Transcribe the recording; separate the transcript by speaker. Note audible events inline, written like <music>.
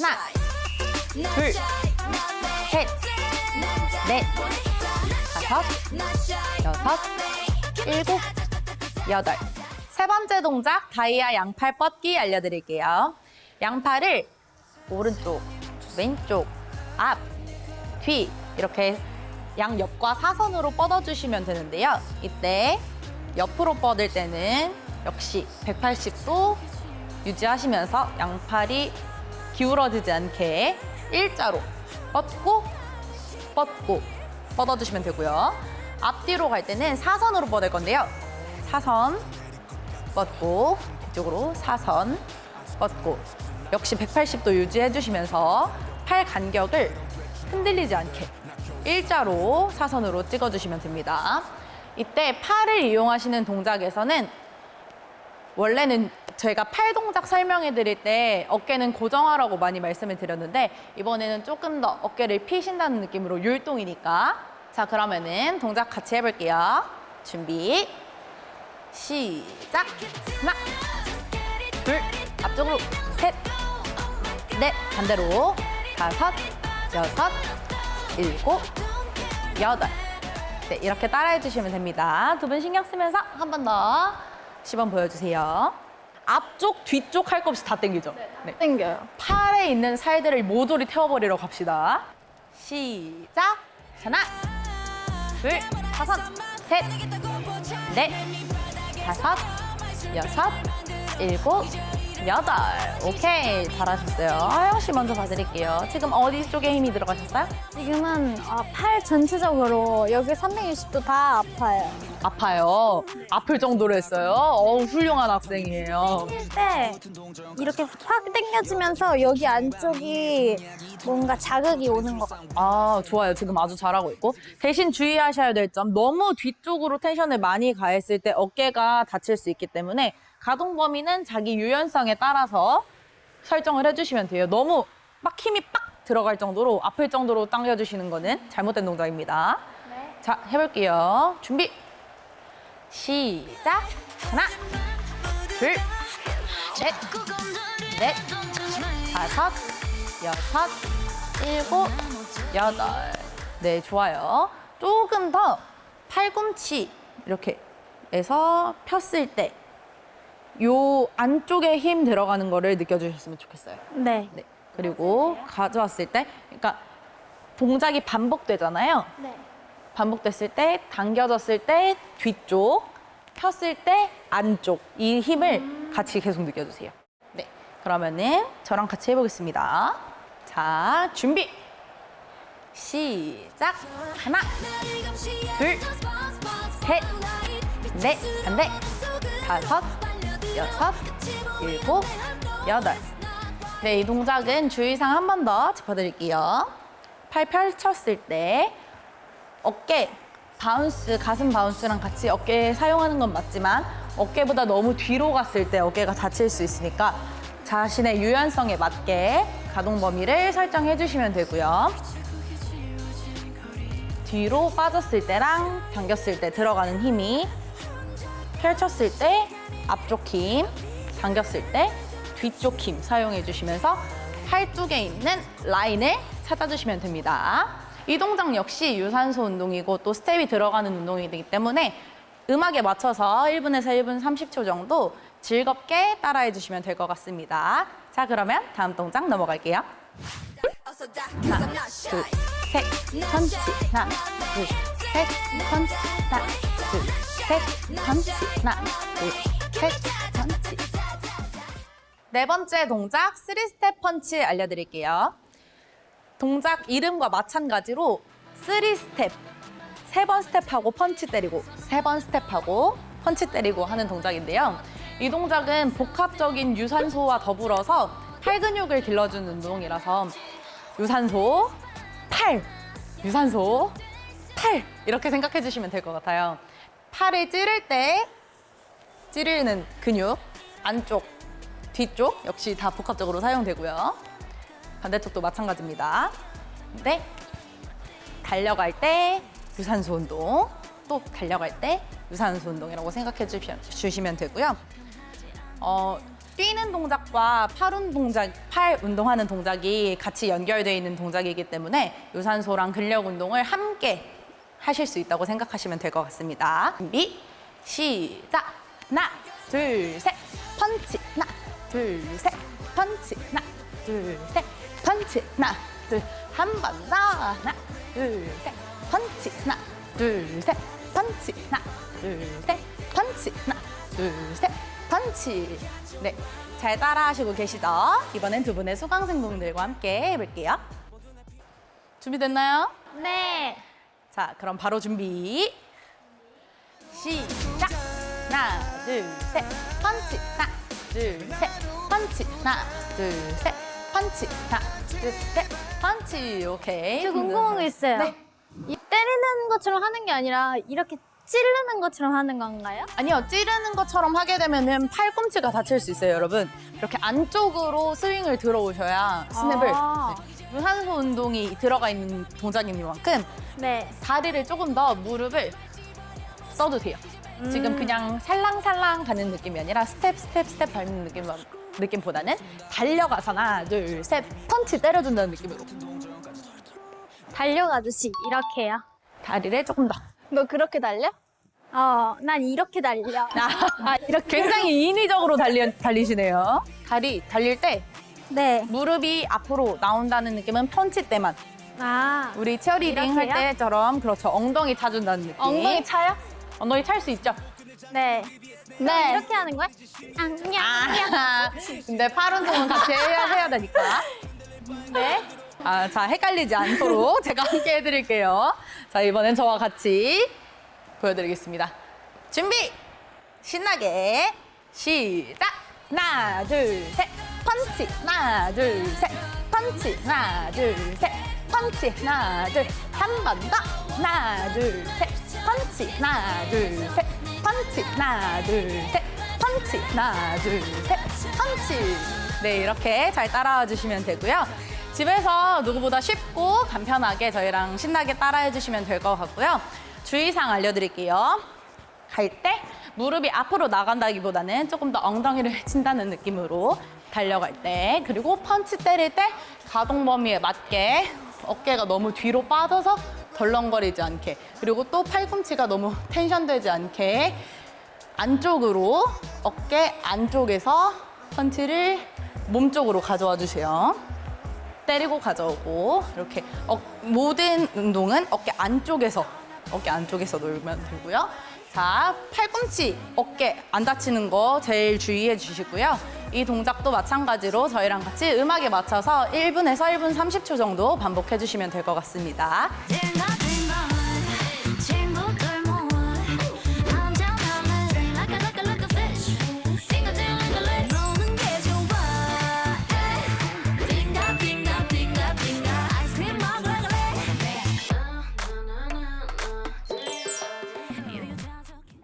Speaker 1: 하나, 둘, 셋, 넷, 다섯, 여섯, 일곱, 여덟. 세 번째 동작 다이아 양팔 뻗기 알려드릴게요. 양팔을 오른쪽, 왼쪽, 앞, 뒤 이렇게 양옆과 사선으로 뻗어주시면 되는데요. 이때 옆으로 뻗을 때는 역시 180도 유지하시면서 양팔이 기울어지지 않게 일자로 뻗고 뻗고 뻗어주시면 되고요. 앞뒤로 갈 때는 사선으로 뻗을 건데요. 사선 뻗고 뒤쪽으로 사선 뻗고 역시 180도 유지해 주시면서 팔 간격을 흔들리지 않게 일자로 사선으로 찍어주시면 됩니다. 이때 팔을 이용하시는 동작에서는 원래는 저희가 팔 동작 설명해 드릴 때 어깨는 고정하라고 많이 말씀을 드렸는데 이번에는 조금 더 어깨를 피신다는 느낌으로 율동이니까. 자 그러면은 동작 같이 해볼게요. 준비. 시작. 하나 둘 앞쪽으로 셋. 넷 반대로 다섯 여섯 일곱 여덟 네, 이렇게 따라해 주시면 됩니다. 두 분 신경 쓰면서 한 번 더 시범 보여주세요. 앞쪽, 뒤쪽 할 거 없이 다 당기죠? 네.
Speaker 2: 땡겨요.
Speaker 1: 팔에 있는 살들을 모조리 태워버리러 갑시다. 시작. 하나, 둘, 다섯, 셋, 넷, 다섯, 여섯, 일곱, 여덟. 오케이. 잘하셨어요. 하영 씨 먼저 봐드릴게요. 지금 어디 쪽에 힘이 들어가셨어요?
Speaker 2: 지금은 아, 팔 전체적으로 여기 360도 다 아파요.
Speaker 1: 아파요. 아플 정도로 했어요. 어우, 훌륭한 학생이에요.
Speaker 2: 때 이렇게 확 당겨지면서 여기 안쪽이 뭔가 자극이 오는 것 같아요.
Speaker 1: 아, 좋아요. 지금 아주 잘하고 있고. 대신 주의하셔야 될 점, 너무 뒤쪽으로 텐션을 많이 가했을 때 어깨가 다칠 수 있기 때문에 가동 범위는 자기 유연성에 따라서 설정을 해주시면 돼요. 너무 막 힘이 빡 들어갈 정도로 아플 정도로 당겨주시는 거는 잘못된 동작입니다. 자, 해볼게요. 준비. 시작. 하나, 둘, 셋, 넷, 다섯, 여섯, 일곱, 여덟. 네, 좋아요. 조금 더 팔꿈치 이렇게 해서 폈을 때 요 안쪽에 힘 들어가는 거를 느껴주셨으면 좋겠어요.
Speaker 2: 네.
Speaker 1: 네. 그리고 가져왔을 때, 그러니까 동작이 반복되잖아요.
Speaker 2: 네.
Speaker 1: 반복됐을 때, 당겨졌을 때 뒤쪽, 폈을 때 안쪽 이 힘을 같이 계속 느껴주세요. 네, 그러면은 저랑 같이 해보겠습니다. 자, 준비. 시작. 하나, 둘, 셋, 넷, 반대, 다섯, 여섯, 일곱, 여덟. 네, 이 동작은 주의사항 한 번 더 짚어드릴게요. 팔 펼쳤을 때 어깨 바운스, 가슴 바운스랑 같이 어깨 사용하는 건 맞지만 어깨보다 너무 뒤로 갔을 때 어깨가 다칠 수 있으니까 자신의 유연성에 맞게 가동 범위를 설정해 주시면 되고요. 뒤로 빠졌을 때랑 당겼을 때 들어가는 힘이 펼쳤을 때 앞쪽 힘, 당겼을 때 뒤쪽 힘 사용해 주시면서 팔 쪽에 있는 라인을 찾아주시면 됩니다. 이 동작 역시 유산소 운동이고 또 스텝이 들어가는 운동이기 때문에 음악에 맞춰서 1분에서 1분 30초 정도 즐겁게 따라해 주시면 될 것 같습니다. 자, 그러면 다음 동작 넘어갈게요. 하나, 둘, 셋, 펀치. 하나, 둘, 셋, 펀치. 하나, 둘, 셋, 펀치. 하나, 둘, 셋, 펀치. 네 번째 동작, 쓰리 스텝 펀치 알려드릴게요. 동작 이름과 마찬가지로 쓰리 스텝, 세 번 스텝하고 펀치 때리고, 세 번 스텝하고 펀치 때리고 하는 동작인데요. 이 동작은 복합적인 유산소와 더불어서 팔 근육을 길러주는 운동이라서 유산소, 팔, 유산소, 팔 이렇게 생각해 주시면 될 것 같아요. 팔을 찌를 때 찌르는 근육 안쪽, 뒤쪽 역시 다 복합적으로 사용되고요. 반대쪽도 마찬가지입니다. 네. 달려갈 때 유산소 운동, 또 달려갈 때 유산소 운동이라고 생각해 주시- 주시면 되고요. 어, 뛰는 동작과 팔 운동작, 팔 운동하는 동작이 같이 연결되어 있는 동작이기 때문에 유산소랑 근력 운동을 함께 하실 수 있다고 생각하시면 될 것 같습니다. 준비, 시작! 하나, 둘, 셋, 펀치! 하나, 둘, 셋, 펀치! 하나, 둘, 셋, 펀치! 하나, 둘, 한 번 더! 하나, 둘, 셋, 펀치! 하나, 둘, 셋, 펀치! 하나, 둘, 셋, 펀치! 하나, 둘, 셋, 펀치! 네, 잘 따라하시고 계시죠? 이번엔 두 분의 수강생분들과 함께 해볼게요. 준비됐나요?
Speaker 2: 네.
Speaker 1: 자, 그럼 바로 준비. 시작. 하나, 둘, 셋. 펀치. 하나, 둘, 셋. 펀치. 하나, 둘, 셋. 펀치. 하나, 둘, 셋. 펀치. 오케이.
Speaker 2: 저 궁금한 거 있어요.
Speaker 1: 네.
Speaker 2: 이 때리는 것처럼 하는 게 아니라 이렇게 찌르는 것처럼 하는 건가요?
Speaker 1: 아니요, 찌르는 것처럼 하게 되면은 팔꿈치가 다칠 수 있어요, 여러분. 이렇게 안쪽으로 스윙을 들어오셔야 스냅을
Speaker 2: 아.
Speaker 1: 네. 유산소 운동이 들어가 있는 동작이니만큼
Speaker 2: 네.
Speaker 1: 다리를 조금 더 무릎을 써도 돼요. 지금 그냥 살랑살랑 가는 느낌이 아니라 스텝 스텝 스텝 밟는 느낌, 느낌보다는 달려가서 하나 둘셋 펀치 때려준다는 느낌으로
Speaker 2: 달려가듯이 이렇게요.
Speaker 1: 다리를 조금 더
Speaker 2: 너 그렇게 달려? 어, 난 이렇게 달려.
Speaker 1: 아, 이렇게 굉장히 인위적으로 달리, 달리시네요. 다리 달릴 때
Speaker 2: 네.
Speaker 1: 무릎이 앞으로 나온다는 느낌은 펀치 때만
Speaker 2: 아,
Speaker 1: 우리 치어리딩 할
Speaker 2: 이렇게요?
Speaker 1: 때처럼 그렇죠 엉덩이 차준다는 느낌
Speaker 2: 엉덩이 차요?
Speaker 1: 엉덩이 찰 수 있죠?
Speaker 2: 네.
Speaker 1: 네.
Speaker 2: 이렇게 하는 거야? 안녕.
Speaker 1: 아, 근데 팔 운동은 같이 해야, 해야 되니까.
Speaker 2: 네.
Speaker 1: 아, 자, 헷갈리지 않도록 제가 함께 해드릴게요. 자, 이번엔 저와 같이 보여드리겠습니다. 준비! 신나게 시작! 하나, 둘, 셋, 펀치! 하나, 둘, 셋, 펀치! 하나, 둘, 셋, 펀치! 하나, 둘, 한 번 더! 하나, 둘, 셋, 펀치! 하나, 둘, 셋, 펀치! 하나, 둘, 셋, 펀치! 하나, 둘, 셋, 펀치! 네, 이렇게 잘 따라와 주시면 되고요. 집에서 누구보다 쉽고 간편하게 저희랑 신나게 따라해 주시면 될 것 같고요. 주의사항 알려드릴게요. 갈 때 무릎이 앞으로 나간다기보다는 조금 더 엉덩이를 <laughs> 친다는 느낌으로 달려갈 때 그리고 펀치 때릴 때 가동 범위에 맞게 어깨가 너무 뒤로 빠져서 덜렁거리지 않게 그리고 또 팔꿈치가 너무 <laughs> 텐션되지 않게 안쪽으로 어깨 안쪽에서 펀치를 몸 쪽으로 가져와 주세요. 때리고 가져오고 이렇게 어- 모든 운동은 어깨 안쪽에서 어깨 안쪽에서 놀면 되고요. 자, 팔꿈치 어깨 안 다치는 거 제일 주의해 주시고요. 이 동작도 마찬가지로 저희랑 같이 음악에 맞춰서 1분에서 1분 30초 정도 반복해 주시면 될 것 같습니다.